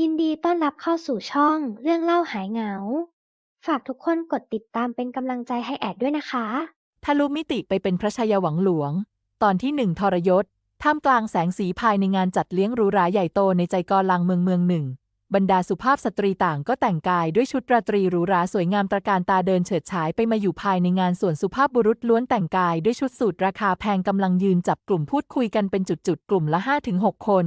ยินดีต้อนรับเข้าสู่ช่องเรื่องเล่าหายเหงา ฝากทุกคนกดติดตามเป็นกำลังใจให้แอดด้วยนะคะ ทะลุมิติไปเป็นพระชายาหวังหลวง ตอนที่หนึ่งทรยศ ท่ามกลางแสงสีภายในงานจัดเลี้ยงหรูหราใหญ่โตในใจกอลังเมืองเมืองหนึ่ง บรรดาสุภาพสตรีต่างก็แต่งกายด้วยชุดราตรีหรูหราสวยงามตระการตาเดินเฉิดฉายไปมาอยู่ภายในงานส่วนสุภาพบุรุษล้วนแต่งกายด้วยชุดสูทราคาแพงกำลังยืนจับกลุ่มพูดคุยกันเป็นจุดๆกลุ่มละ5-6คน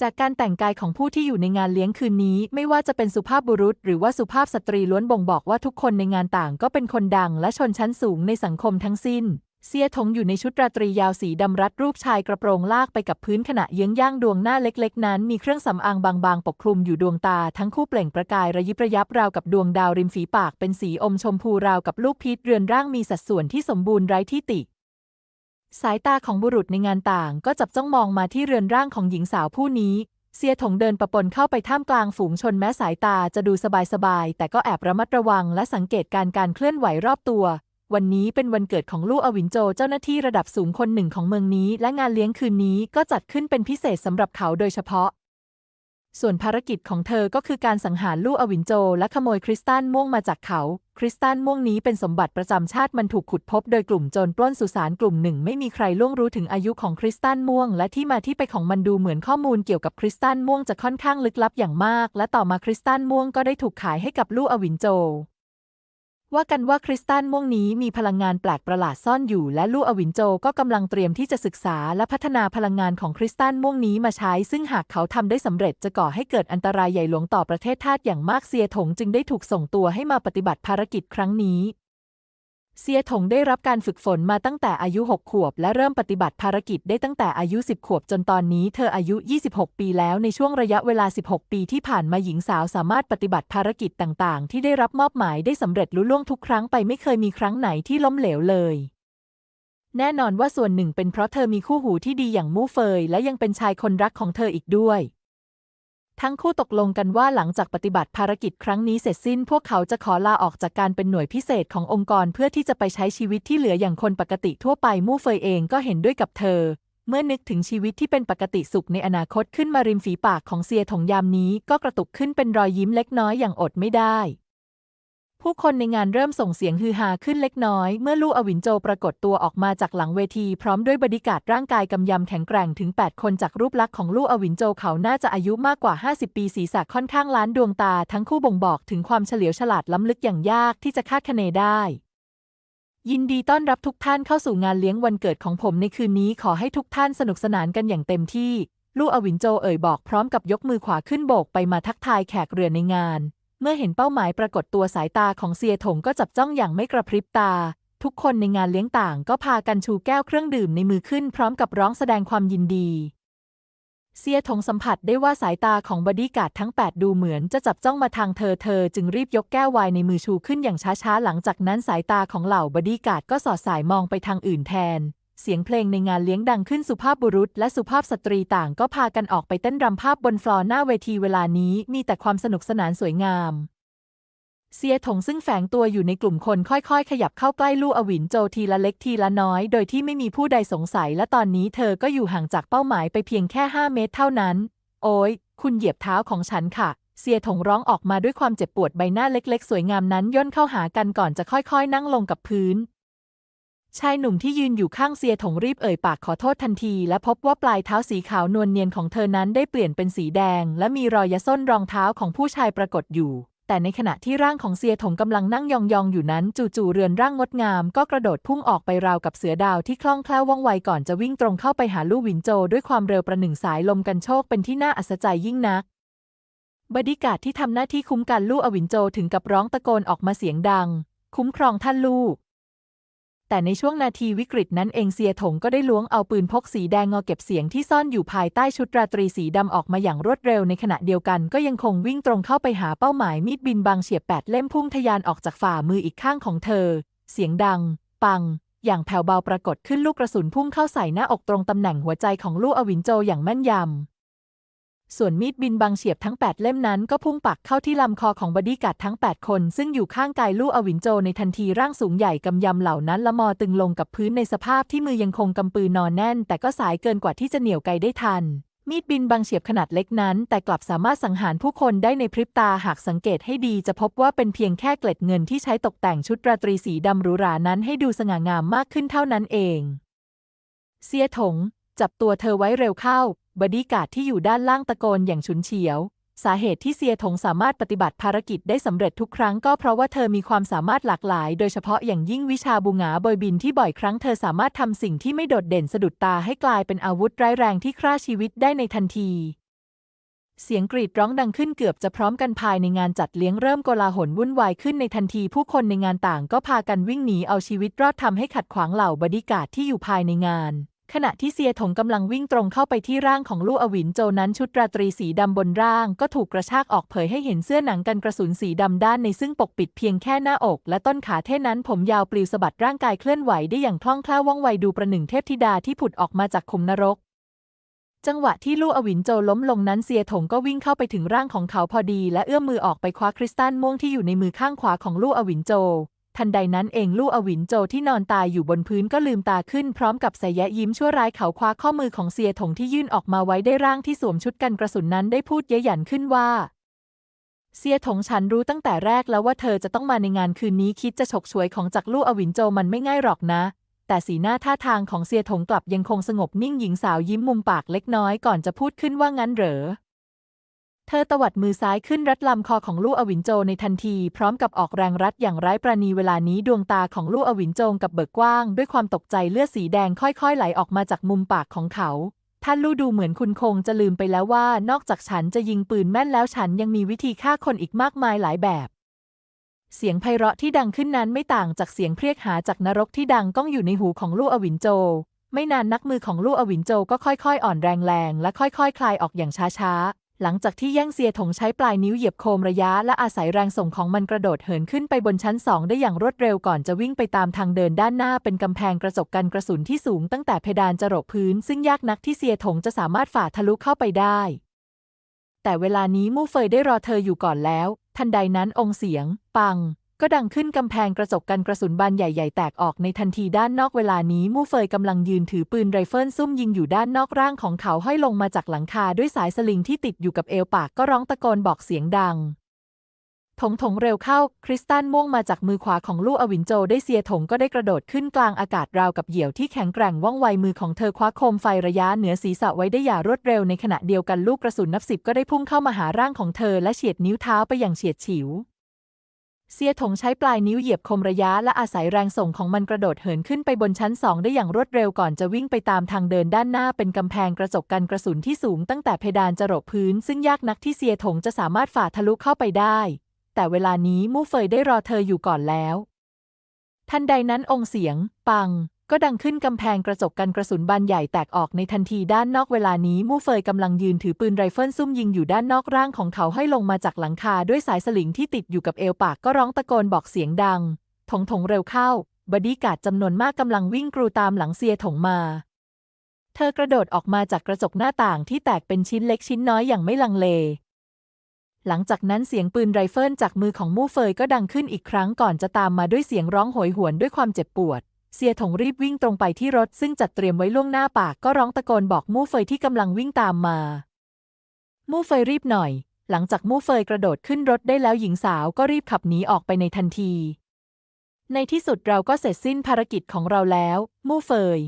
จากการแต่งกายของผู้ที่อยู่ในงานเลี้ยงคืนนี้ ไม่ว่าจะเป็นสุภาพบุรุษ หรือว่าสุภาพสตรีล้วนบ่งบอกว่าทุกคนในงานต่างก็เป็นคนดังและชนชั้นสูงในสังคมทั้งสิ้น เสียถงอยู่ในชุดราตรียาวสีดำรัดรูปชายกระโปรงลากไปกับพื้นขณะเยื้องย่างดวงหน้าเล็ก ๆ นั้น มีเครื่องสำอางบางๆ ปกคลุมอยู่ดวงตา ทั้งคู่เปล่งประกายระยิบระยับราวกับดวงดาวริมฝีปากเป็นสีอมชมพูราวกับลูกพีชเรือนร่างมีสัดส่วนที่สมบูรณ์ไร้ที่ติ สายตาของบุรุษในงานต่างก็จับจ้องมองมาที่เรือนร่างของหญิงสาวผู้นี้เสียถงเดินประปนเข้าไปท่ามกลางฝูงชนแม้สายตาจะดูสบายๆ แต่ก็แอบระมัดระวังและสังเกตการการเคลื่อนไหวรอบตัว วันนี้เป็นวันเกิดของลู่อวินโจเจ้าหน้าที่ระดับสูงคนหนึ่งของเมืองนี้ และงานเลี้ยงคืนนี้ก็จัดขึ้นเป็นพิเศษสำหรับเขาโดยเฉพาะ ส่วนภารกิจของเธอก็คือการสังหารลู่อวินโจ และขโมยคริสตัลม่วงมาจากเขา คริสตัลม่วงนี้เป็นสมบัติประจำชาติมันถูกขุดพบโดยกลุ่มโจรปล้นสุสานกลุ่มหนึ่ง ไม่มีใครล่วงรู้ถึงอายุของคริสตัลม่วง และที่มาที่ไปของมันดูเหมือนข้อมูลเกี่ยวกับคริสตัลม่วงจะค่อนข้างลึกลับอย่างมาก และต่อมาคริสตัลม่วงก็ได้ถูกขายให้กับลู่อวินโจ ว่ากันว่าคริสตัลม่วงนี้มีพลังงานแปลกประหลาดซ่อนอยู่ และลู่อวินโจก็กำลังเตรียมที่จะศึกษาและพัฒนาพลังงานของคริสตัลม่วงนี้มาใช้ ซึ่งหากเขาทำได้สำเร็จจะก่อให้เกิดอันตรายใหญ่หลวงต่อประเทศชาติอย่างมากเซียถงจึงได้ถูกส่งตัวให้มาปฏิบัติภารกิจครั้งนี้ เซียถงได้รับการฝึกฝนมาตั้งแต่อายุ 6 ขวบ และเริ่มปฏิบัติภารกิจได้ตั้งแต่อายุ 10 ขวบจนตอนนี้เธออายุ 26 ปีแล้วในช่วงระยะเวลา 16 ปีที่ผ่านมาหญิงสาวสามารถปฏิบัติภารกิจต่างๆ ที่ได้รับมอบหมายได้สำเร็จลุล่วงทุกครั้งไปไม่เคยมีครั้งไหนที่ล้มเหลวเลย แน่นอนว่าส่วนหนึ่งเป็นเพราะเธอมีคู่หูที่ดีอย่างมู่เฟยและยังเป็นชายคนรักของเธออีกด้วย ทั้งคู่ตกลงกันว่าหลังจากปฏิบัติภารกิจครั้งนี้เสร็จสิ้น พวกเขาจะขอลาออกจากการเป็นหน่วยพิเศษขององค์กรเพื่อที่จะไปใช้ชีวิตที่เหลืออย่างคนปกติทั่วไปมู่เฟยเองก็เห็นด้วยกับเธอ เมื่อนึกถึงชีวิตที่เป็นปกติสุขในอนาคตขึ้นมาริมฝีปากของเซียถงยามนี้ ก็กระตุกขึ้นเป็นรอยยิ้มเล็กน้อยอย่างอดไม่ได้ ผู้คนในงานเริ่มส่งเสียงฮือฮาขึ้นเล็กน้อย เมื่อลู่อวินโจปรากฏตัวออกมาจากหลังเวทีพร้อมด้วยบริการร่างกายกำยำแข็งแกร่งถึง 8 คนจากรูปลักษณ์ของลู่อวินโจเขาน่าจะอายุมากกว่า 50 ปีศีรษะค่อนข้างล้านดวงตาทั้งคู่บ่งบอกถึงความเฉลียวฉลาดล้ำลึกอย่างยากที่จะคาดคะเนได้ ยินดีต้อนรับทุกท่านเข้าสู่งานเลี้ยงวันเกิดของผมในคืนนี้ขอให้ทุกท่านสนุกสนานกันอย่างเต็มที่ลู่อวินโจเอ่ยบอกพร้อมกับยกมือขวาขึ้นโบกไปมาทักทายแขกเรือในงาน เมื่อเห็นเป้าหมายปรากฏตัวสายตาของเซียถงก็จับจ้องอย่างไม่กระพริบตา ทุกคนในงานเลี้ยงต่างก็พากันชูแก้วเครื่องดื่มในมือขึ้นพร้อมกับร้องแสดงความยินดี เซียถงสัมผัสได้ว่าสายตาของบอดี้การ์ดทั้ง 8 ดูเหมือนจะจับจ้องมาทางเธอเธอจึงรีบยกแก้วไวน์ในมือชูขึ้นอย่างช้าๆ หลังจากนั้นสายตาของเหล่าบอดี้การ์ดก็สอดสายมองไปทางอื่นแทน เสียงเพลงในงานเลี้ยงดังขึ้นสุภาพบุรุษ และสุภาพสตรีต่างก็พากันออกไปเต้นรำภาพบนฟลอร์หน้าเวทีเวลานี้มีแต่ความสนุกสนานสวยงามเซียถงซึ่งแฝงตัวอยู่ในกลุ่มคนค่อยๆ ขยับเข้าใกล้ลู่อวินโจทีละเล็กทีละน้อย โดยที่ไม่มีผู้ใดสงสัยและตอนนี้เธอก็อยู่ห่างจากเป้าหมายไปเพียงแค่ 5 เมตรเท่านั้น โอ้ยคุณเหยียบเท้าของฉันค่ะ เซียถงร้องออกมาด้วยความเจ็บปวดใบหน้าเล็กๆ สวยงามนั้นย่นเข้าหากันก่อนจะค่อยๆ นั่งลงกับพื้น ชายหนุ่มที่ยืนอยู่ข้างเซียถงรีบเอ่ยปากขอโทษทันที และพบว่าปลายเท้าสีขาวนวลเนียนของเธอนั้นได้เปลี่ยนเป็นสีแดง และมีรอยยะส้นรองเท้าของผู้ชายปรากฏอยู่ แต่ในขณะที่ร่างของเซียถงกำลังนั่งยองๆอยู่นั้น จู่ๆเรือนร่างงดงาม ก็กระโดดพุ่งออกไปราวกับเสือดาวที่คล่องแคล่วว่องไวก่อนจะวิ่งตรงเข้าไปหาลู่หวินโจด้วยความเร็วประหนึ่งสายลมกันโชคเป็นที่น่าอัศจรรย์ยิ่งนักบดิกาดที่ทำหน้าที่คุ้มกันลู่อวินโจถึงกับร้องตะโกนออกมาเสียงดัง คุ้มครองท่านลูก แต่ในช่วงนาทีวิกฤตนั้นเองเซียถงก็ได้ล้วงเอาปืนพกสีแดงงอเก็บเสียงที่ซ่อนอยู่ภายใต้ชุดราตรีสีดำออกมาอย่างรวดเร็วในขณะเดียวกัน ก็ยังคงวิ่งตรงเข้าไปหาเป้าหมายมีดบินบางเฉียบแปดเล่มพุ่งทะยานออกจากฝ่ามืออีกข้างของเธอ เสียงดัง ปัง อย่างแผ่วเบาปรากฏขึ้นลูกกระสุนพุ่งเข้าใส่หน้าอกตรงตำแหน่งหัวใจของลู่อวินโจอย่างแม่นยำ ส่วนมีดบินบางเฉียบทั้ง 8 เล่มนั้นก็พุ่งปักเข้าที่ลำคอของบอดี้การ์ดทั้ง 8 คน ซึ่งอยู่ข้างกายลู่อวินโจในทันทีร่างสูงใหญ่กำยำเหล่านั้นละมอตึงลงกับพื้นในสภาพที่มือยังคงกำปืนนอนแน่น แต่ก็สายเกินกว่าที่จะเหนี่ยวไกได้ทัน มีดบินบางเฉียบขนาดเล็กนั้น แต่กลับสามารถสังหารผู้คนได้ในพริบตาหากสังเกตให้ดีจะพบว่าเป็นเพียงแค่เกล็ดเงินที่ใช้ตกแต่งชุดราตรีสีดำหรูหรานั้นให้ดูสง่างามมากขึ้นเท่านั้นเอง เสียถงจับตัวเธอไว้เร็วเข้า บดีการ์ดที่อยู่ด้านล่างตะโกนอย่างฉุนเฉียว สาเหตุที่เซียถงสามารถปฏิบัติภารกิจได้สำเร็จทุกครั้งก็เพราะว่าเธอมีความสามารถหลากหลาย โดยเฉพาะอย่างยิ่งวิชาบูงาบอยบินที่บ่อยครั้งเธอสามารถทำสิ่งที่ไม่โดดเด่นสะดุดตาให้กลายเป็นอาวุธร้ายแรงที่ฆ่าชีวิตได้ในทันทีเสียงกรีดร้องดังขึ้นเกือบจะพร้อมกันภายในงานจัดเลี้ยงเริ่มโกลาหลวุ่นวายขึ้นในทันทีผู้คนในงานต่างก็พากันวิ่งหนีเอาชีวิตรอดทำให้ขัดขวางเหล่าบดีการ์ดที่อยู่ภายในงาน ขณะที่เซียถงกำลังวิ่งตรงเข้าไปที่ร่างของลู่อวินโจนั้นชุดราตรีสีดำบนร่าง ก็ถูกกระชากออกเผยให้เห็นเสื้อหนังกันกระสุนสีดำด้านในซึ่งปกปิดเพียงแค่หน้าอก และต้นขาเท่นั้นผมยาวปลิวสะบัดร่างกายเคลื่อนไหวได้อย่างคล่องแคล่วว่องไวดูประหนึ่งเทพธิดาที่ผุดออกมาจากขุมนรก จังหวะที่ลู่อวินโจล้มลงนั้นเซียถงก็วิ่งเข้าไปถึงร่างของเขาพอดี และเอื้อมมือออกไปคว้าคริสตัลม่วงที่อยู่ในมือข้างขวาของลู่อวินโจ ทันใดนั้นเองลู่อวินโจที่นอนตายอยู่บนพื้นก็ลืมตาขึ้นพร้อมกับใส่แยะยิ้มชั่วร้ายเขาคว้าข้อมือของเซียถงที่ยื่นออกมาไว้ได้ร่างที่สวมชุดกันกระสุนนั้นได้พูดเย้ยหยันขึ้นว่าเซียถงฉันรู้ตั้งแต่แรกแล้วว่าเธอจะต้องมาในงานคืนนี้คิดจะฉกฉวยของจากลู่อวินโจมันไม่ง่ายหรอกนะ แต่สีหน้าท่าทางของเซียถงกลับยังคงสงบนิ่งหญิงสาวยิ้มมุมปากเล็กน้อยก่อนจะพูดขึ้นว่างั้นเหรอ ธอตวัดมือซ้ายขึ้นรัดลำคอของลู่อวินโจในทันที พร้อมกับออกแรงรัดอย่างไร้ประณีเวลานี้ดวงตาของลู่อวินโจงกับเบิกกว้าง ด้วยความตกใจเลือดสีแดงค่อยๆ ไหลออกมาจากมุมปากของเขาท่านลู่ดูเหมือนคุณคงจะลืมไปแล้วว่านอกจากฉันจะยิงปืนแม่นแล้วฉันยังมีวิธีฆ่าคนอีกมากมายหลายแบบ เสียงไพเราะที่ดังขึ้นนั้นไม่ต่างจากเสียงเพรียกหาจากนรกที่ดังก้องอยู่ในหูของลู่อวินโจ ไม่นานนักมือของลู่อวินโจก็ค่อยๆ อ่อนแรงแรงและค่อยๆคคลายออกอย่างช้าๆ หลังจากที่แย่งเซียถงใช้ปลายนิ้วเหยียบโคมระยะ และอาศัยแรงส่งของมันกระโดดเหินขึ้นไปบนชั้นสองได้อย่างรวดเร็วก่อนจะวิ่งไปตามทางเดินด้านหน้าเป็นกำแพงกระจกกันกระสุนที่สูงตั้งแต่เพดานจรดพื้น ซึ่งยากนักที่เซียถงจะสามารถฝ่าทะลุเข้าไปได้ แต่เวลานี้มู่เฟยได้รอเธออยู่ก่อนแล้ว ทันใดนั้นองเสียง ปัง ก็ดังขึ้นกำแพงกระจกกันกระสุนบานใหญ่ ๆ แตกออกในทันทีด้านนอกเวลานี้มู่เฟยกำลังยืนถือปืนไรเฟิลซุ่มยิงอยู่ด้านนอกร่างของเขาห้อยลงมาจากหลังคาด้วยสายสลิงที่ติดอยู่กับเอวปากก็ร้องตะโกนบอกเสียงดังถงถงเร็วเข้า คริสตัลม่วงมาจากมือขวาของลู่อวินโจได้เสียถงก็ได้กระโดดขึ้นกลางอากาศราวกับเหยี่ยวที่แข็งแกร่งว่องไวมือของเธอคว้าโคมไฟระยะเหนือศีรษะไว้ได้อย่างรวดเร็วในขณะเดียวกันลูกกระสุนนับสิบก็ได้พุ่งเข้ามาหาร่างของเธอและเฉียดนิ้วเท้าไปอย่างเฉียดฉิว เซียถงใช้ปลายนิ้วเหยียบคมระยะและอาศัยแรงส่งของมันกระโดดเหินขึ้นไปบนชั้นสองได้อย่างรวดเร็วก่อนจะวิ่งไปตามทางเดินด้านหน้าเป็นกำแพงกระจกกันกระสุนที่สูงตั้งแต่เพดานจรดพื้น ซึ่งยากนักที่เซียถงจะสามารถฝ่าทะลุเข้าไปได้ แต่เวลานี้มู่เฟยได้รอเธออยู่ก่อนแล้ว ทันใดนั้นองค์เสียง ปัง ก็ดังขึ้นกำแพงกระจกกันกระสุนบานใหญ่แตกออกในทันทีด้านนอกเวลานี้มู่เฟยกำลังยืนถือปืนไรเฟิลซุ่มยิงอยู่ด้านนอกร่างของเขาให้ลงมาจากหลังคาด้วยสายสลิงที่ติดอยู่กับเอวปากก็ร้องตะโกนบอกเสียงดัง ถงถงเร็วเข้า บดีการ์ดจำนวนมากกำลังวิ่งกรูตามหลังเซียถงมา เธอกระโดดออกมาจากกระจกหน้าต่างที่แตกเป็นชิ้นเล็กชิ้นน้อยอย่างไม่ลังเลหลังจากนั้นเสียงปืนไรเฟิลจากมือของมู่เฟยก็ดังขึ้นอีกครั้งก่อนจะตามมาด้วยเสียงร้องโหยหวนด้วยความเจ็บปวด เสียถงรีบวิ่งตรงไปที่รถซึ่งจัดเตรียมไว้ล่วงหน้าปากก็ร้องตะโกนบอกมู่เฟยที่กำลังวิ่งตามมา มู่เฟยรีบหน่อย หลังจากมู่เฟยกระโดดขึ้นรถได้แล้วหญิงสาวก็รีบขับหนีออกไปในทันที ในที่สุดเราก็เสร็จสิ้นภารกิจของเราแล้ว มู่เฟย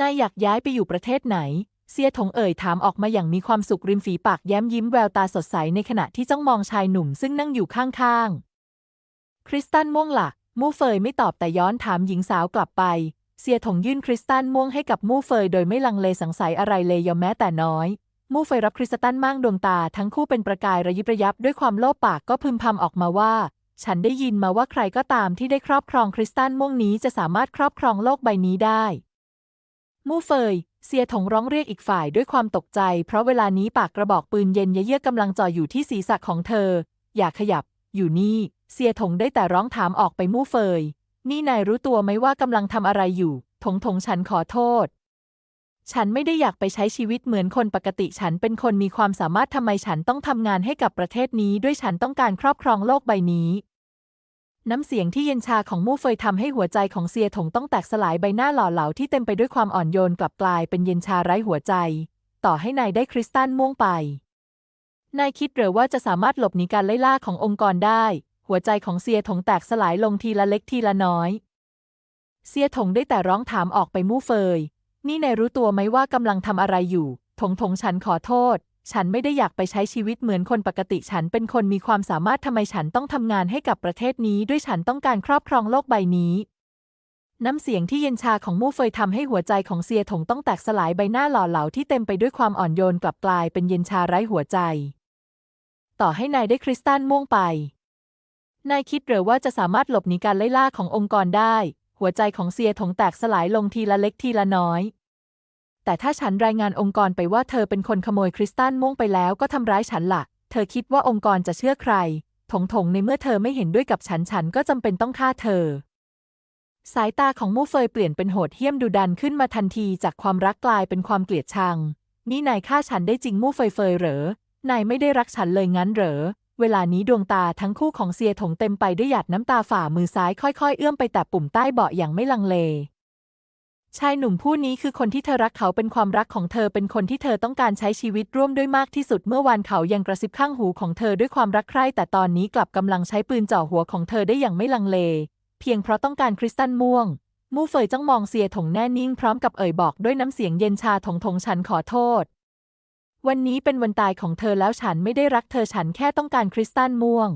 นายอยากย้ายไปอยู่ประเทศไหน เซียถงเอ่ยถามออกมาอย่างมีความสุขริมฝีปากแย้มยิ้มแววตาสดใสในขณะที่จ้องมองชายหนุ่มซึ่งนั่งอยู่ข้างๆ คริสตัลม่วงหลัก มู่เฟยไม่ตอบแต่ย้อนถามหญิงสาวกลับไปเซียถงยื่นคริสตัลม่วงให้กับมู่เฟยโดยไม่ลังเลสงสัยอะไรเลยยอมแม้แต่น้อย มู่เฟยรับคริสตัลมั่งดวงตาทั้งคู่เป็นประกายระยิบระยับด้วยความโลภปากก็พึมพำออกมาว่า ฉันได้ยินมาว่าใครก็ตามที่ได้ครอบครองคริสตัลม่วงนี้จะสามารถครอบครองโลกใบนี้ได้ มู่เฟยเซียถงร้องเรียกอีกฝ่ายด้วยความตกใจ เพราะเวลานี้ปากกระบอกปืนเย็นเยือกกำลังจ่ออยู่ที่ศีรษะของเธอ อย่าขยับ อยู่นี่เซียถงได้แต่ร้องถามออกไปมู่เฟย นี่นายรู้ตัวไหมว่ากำลังทำอะไรอยู่ ถงถงฉันขอโทษ ฉันไม่ได้อยากไปใช้ชีวิตเหมือนคนปกติ ฉันเป็นคนมีความสามารถทำไมฉันต้องทำงานให้กับประเทศนี้ ด้วยฉันต้องการครอบครองโลกใบนี้ น้ำเสียงที่เย็นชาของมู่เฟยทำให้หัวใจของเซียถงต้องแตกสลายใบหน้าหล่อเหลาที่เต็มไปด้วยความอ่อนโยนกลับกลายเป็นเย็นชาไร้หัวใจ ต่อให้นายได้คริสตัลม่วงไป นายคิดหรือว่าจะสามารถหลบหนีการไล่ล่าขององค์กรได้ หัวใจของเซียถงแตกสลายลงทีละเล็กทีละน้อย เซียถงได้แต่ร้องถามออกไปมู่เฟย นี่นายรู้ตัวไหมว่ากำลังทำอะไรอยู่ ถงถงฉันขอโทษ ฉันไม่ได้อยากไปใช้ชีวิตเหมือนคนปกติฉันเป็นคนมีความสามารถทำไมฉันต้องทำงานให้กับประเทศนี้ ด้วยฉันต้องการครอบครองโลกใบนี้น้ำเสียงที่เย็นชาของมู่เฟยทำให้หัวใจของเซียถงต้องแตกสลายใบหน้าหล่อเหลาที่เต็มไปด้วยความอ่อนโยนกลับกลายเป็นเย็นชาไร้หัวใจ ต่อให้นายได้คริสตัลม่วงไป นายคิดหรือว่าจะสามารถหลบหนีการไล่ล่าขององค์กรได้ หัวใจของเซียถงแตกสลายลงทีละเล็กทีละน้อย แต่ถ้าฉันรายงานองค์กรไปว่าเธอเป็นคนขโมยคริสตัลม่วงไปแล้วก็ทำร้ายฉันละ่ะ เธอคิดว่าองค์กรจะเชื่อใคร ถงถงในเมื่อเธอไม่เห็นด้วยกับฉันฉันก็จำเป็นต้องฆ่าเธอสายตาของมู่เฟยเปลี่ยนเป็นโหดเหี้ยมดุดันขึ้นมาทันทีจากความรักกลายเป็นความเกลียดชัง นี่นายฆ่าฉันได้จริงมู่เฟยเฟยเหรอ นายไม่ได้รักฉันเลยงั้นเหรอ เวลานี้ดวงตาทั้งคู่ของเซียถงเต็มไปด้วยหยาดน้ำตาฝ่ามือซ้ายค่อยๆ เอื้อมไปแตะปุ่มใต้เบาะอย่างไม่ลังเล ชายหนุ่มผู้นี้คือคนที่เธอรักเขาเป็นความรักของเธอเป็นคนที่เธอต้องการใช้ชีวิตร่วมด้วยมากที่สุดเมื่อวานเขายังกระซิบข้างหูของเธอด้วยความรักใคร่แต่ตอนนี้กลับกำลังใช้ปืนจ่อหัวของเธอได้อย่างไม่ลังเล เพียงเพราะต้องการคริสตัลม่วงมู่เฟยจ้องมองเซียถงแน่นิ่งพร้อมกับเอ่ยบอกด้วยน้ำเสียงเย็นชาถงถงฉันขอโทษ วันนี้เป็นวันตายของเธอแล้วฉันไม่ได้รักเธอฉันแค่ต้องการคริสตัลม่วง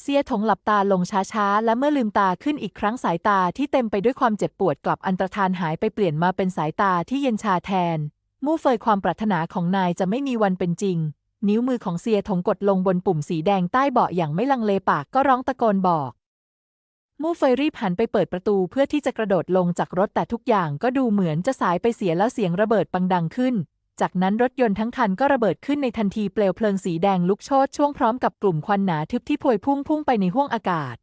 เซียถงหลับตาลงช้าๆ และเมื่อลืมตาขึ้นอีกครั้งสายตาที่เต็มไปด้วยความเจ็บปวดกลับอันตรธานหายไปเปลี่ยนมาเป็นสายตาที่เย็นชาแทน มู่เฟยความปรารถนาของนายจะไม่มีวันเป็นจริง นิ้วมือของเซียถงกดลงบนปุ่มสีแดงใต้เบาะอย่างไม่ลังเลปากก็ร้องตะโกนบอก มู่เฟยรีบหันไปเปิดประตูเพื่อที่จะกระโดดลงจากรถแต่ทุกอย่างก็ดูเหมือนจะสายไปเสียแล้วเสียงระเบิดปังดังขึ้น จากนั้นรถยนต์ทั้งคันก็ระเบิดขึ้นในทันทีเปลวเพลิงสีแดงลุกโชนช่วงพร้อมกับกลุ่มควันหนาทึบที่พวยพุ่งพุ่งไปในห้วงอากาศ